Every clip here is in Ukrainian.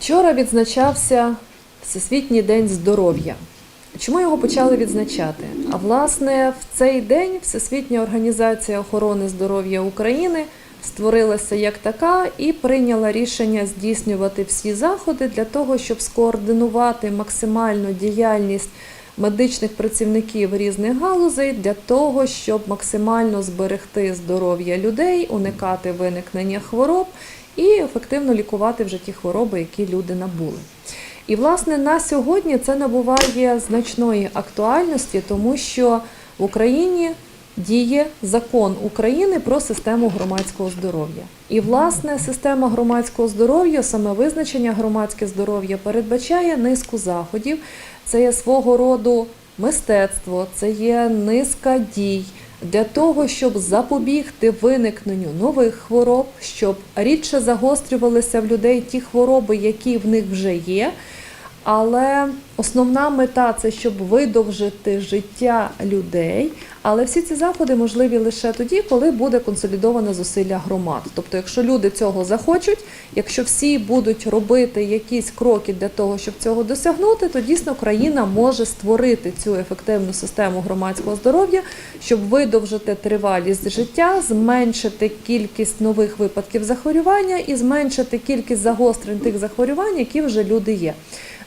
Вчора відзначався Всесвітній день здоров'я. Чому його почали відзначати? А власне, в цей день Всесвітня організація охорони здоров'я України створилася як така і прийняла рішення здійснювати всі заходи для того, щоб скоординувати максимальну діяльність медичних працівників різних галузей для того, щоб максимально зберегти здоров'я людей, уникати виникнення хвороб і ефективно лікувати вже ті хвороби, які люди набули. І власне на сьогодні це набуває значної актуальності, тому що в Україні діє закон України про систему громадського здоров'я. І власне система громадського здоров'я, саме визначення громадське здоров'я передбачає низку заходів. Це є свого роду мистецтво, це є низка дій для того, щоб запобігти виникненню нових хвороб, щоб рідше загострювалися в людей ті хвороби, які в них вже є. Але основна мета це щоб видовжити життя людей. Але всі ці заходи можливі лише тоді, коли буде консолідоване зусилля громад. Тобто, якщо люди цього захочуть, якщо всі будуть робити якісь кроки для того, щоб цього досягнути, то дійсно країна може створити цю ефективну систему громадського здоров'я, щоб видовжити тривалість життя, зменшити кількість нових випадків захворювання і зменшити кількість загострень тих захворювань, які вже люди є.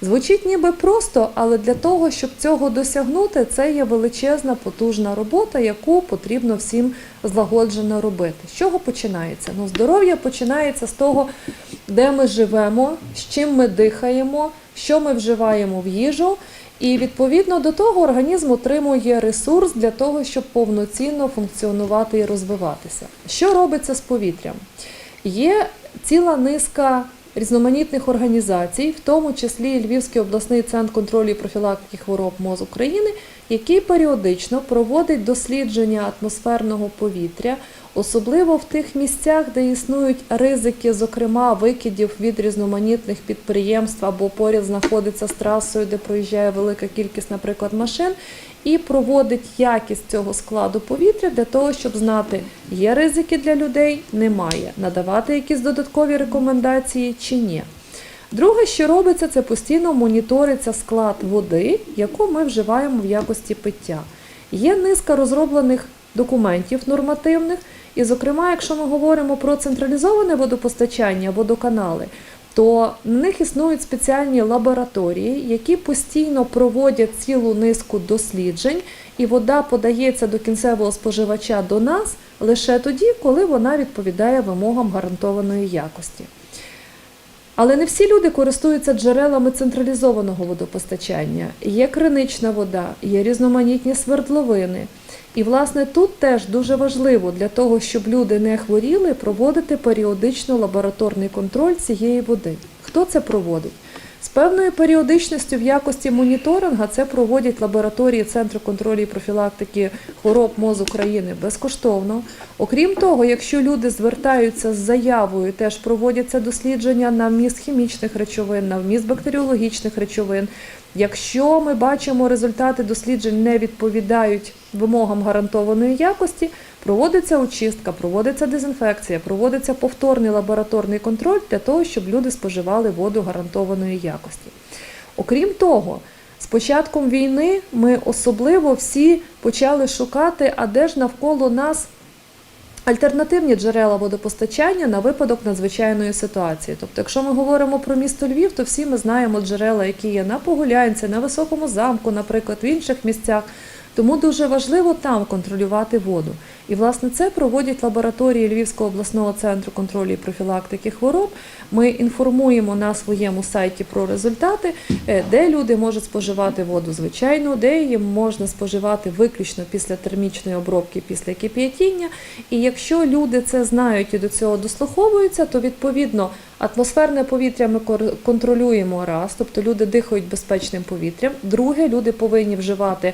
Звучить ніби просто, але для того, щоб цього досягнути, це є величезна потужна робота, яку потрібно всім злагоджено робити. З чого починається? Ну, здоров'я починається з того, де ми живемо, з чим ми дихаємо, що ми вживаємо в їжу. І відповідно до того організм отримує ресурс для того, щоб повноцінно функціонувати і розвиватися. Що робиться з повітрям? Є ціла низка різноманітних організацій, в тому числі Львівський обласний центр контролю і профілактики хвороб МОЗ України, який періодично проводить дослідження атмосферного повітря, особливо в тих місцях, де існують ризики, зокрема викидів від різноманітних підприємств або поряд знаходиться з трасою, де проїжджає велика кількість, наприклад, машин, і проводить якість цього складу повітря для того, щоб знати, є ризики для людей, немає, надавати якісь додаткові рекомендації чи ні. Друге, що робиться, це постійно моніториться склад води, яку ми вживаємо в якості пиття. Є низка розроблених документів нормативних, і, зокрема, якщо ми говоримо про централізоване водопостачання, водоканали, то на них існують спеціальні лабораторії, які постійно проводять цілу низку досліджень, і вода подається до кінцевого споживача до нас лише тоді, коли вона відповідає вимогам гарантованої якості. Але не всі люди користуються джерелами централізованого водопостачання. Є кринична вода, є різноманітні свердловини. І, власне, тут теж дуже важливо для того, щоб люди не хворіли, проводити періодично лабораторний контроль цієї води. Хто це проводить? З певною періодичністю в якості моніторинга це проводять лабораторії Центру контролю і профілактики хвороб МОЗ України безкоштовно. Окрім того, якщо люди звертаються з заявою, теж проводяться дослідження на вміст хімічних речовин, на вміст бактеріологічних речовин. Якщо ми бачимо результати досліджень не відповідають вимогам гарантованої якості, проводиться очистка, проводиться дезінфекція, проводиться повторний лабораторний контроль для того, щоб люди споживали воду гарантованої якості. Окрім того, з початком війни ми особливо всі почали шукати, а де ж навколо нас альтернативні джерела водопостачання на випадок надзвичайної ситуації. Тобто, якщо ми говоримо про місто Львів, то всі ми знаємо джерела, які є на Погулянці, на Високому замку, наприклад, в інших місцях. Тому дуже важливо там контролювати воду. І, власне, це проводять лабораторії Львівського обласного центру контролю і профілактики хвороб. Ми інформуємо на своєму сайті про результати, е, де люди можуть споживати воду звичайну, де її можна споживати виключно після термічної обробки, після кип'ятіння. І якщо люди це знають і до цього дослуховуються, то відповідно атмосферне повітря ми контролюємо раз, тобто люди дихають безпечним повітрям. Друге, люди повинні вживати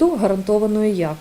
воду гарантованої якості.